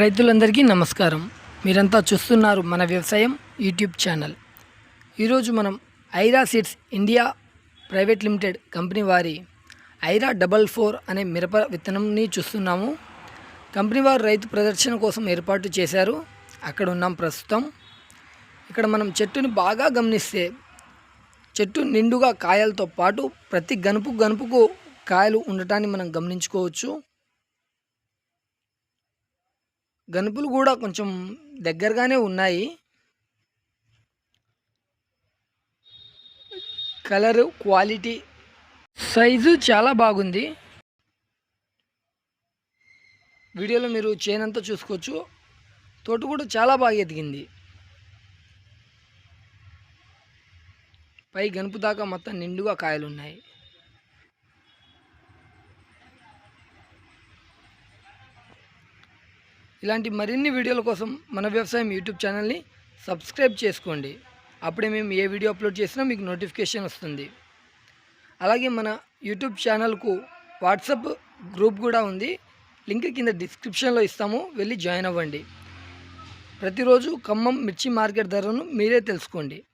రైతులందరికీ నమస్కారం. మీరంతా చూస్తున్నారు మన వ్యవసాయం యూట్యూబ్ ఛానల్. ఈరోజు మనం Aira seeds India private limited company వారి ఐరా డబల్ ఫోర్ అనే మిరప విత్తనంని చూస్తున్నాము. కంపెనీ వారు రైతు ప్రదర్శన కోసం ఏర్పాటు చేశారు. అక్కడ ఉన్నాం ప్రస్తుతం. ఇక్కడ మనం చెట్టుని బాగా గమనిస్తే చెట్టు నిండుగా కాయలతో పాటు ప్రతి గనుపు గనుపుకు కాయలు ఉండటాన్ని మనం గమనించుకోవచ్చు. గనుపులు కూడా కొంచెం దగ్గరగానే ఉన్నాయి. కలరు క్వాలిటీ సైజు చాలా బాగుంది. వీడియోలో మీరు చేనంతా చూసుకోవచ్చు. తోట కూడా చాలా బాగా ఎదిగింది. పై గనుపు దాకా మొత్తం నిండుగా కాయలు ఇలాంటి మరిన్ని వీడియోల కోసం మన వ్యవసాయం యూట్యూబ్ ఛానల్ని సబ్స్క్రైబ్ చేసుకోండి. అప్పుడే మేము ఏ వీడియో అప్లోడ్ చేసినా మీకు నోటిఫికేషన్ వస్తుంది. అలాగే మన యూట్యూబ్ ఛానల్కు వాట్సాప్ గ్రూప్ కూడా ఉంది. లింక్ కింద డిస్క్రిప్షన్లో ఇస్తాము. వెళ్ళి జాయిన్ అవ్వండి. ప్రతిరోజు ఖమ్మం మిర్చి మార్కెట్ ధరను మీరే తెలుసుకోండి.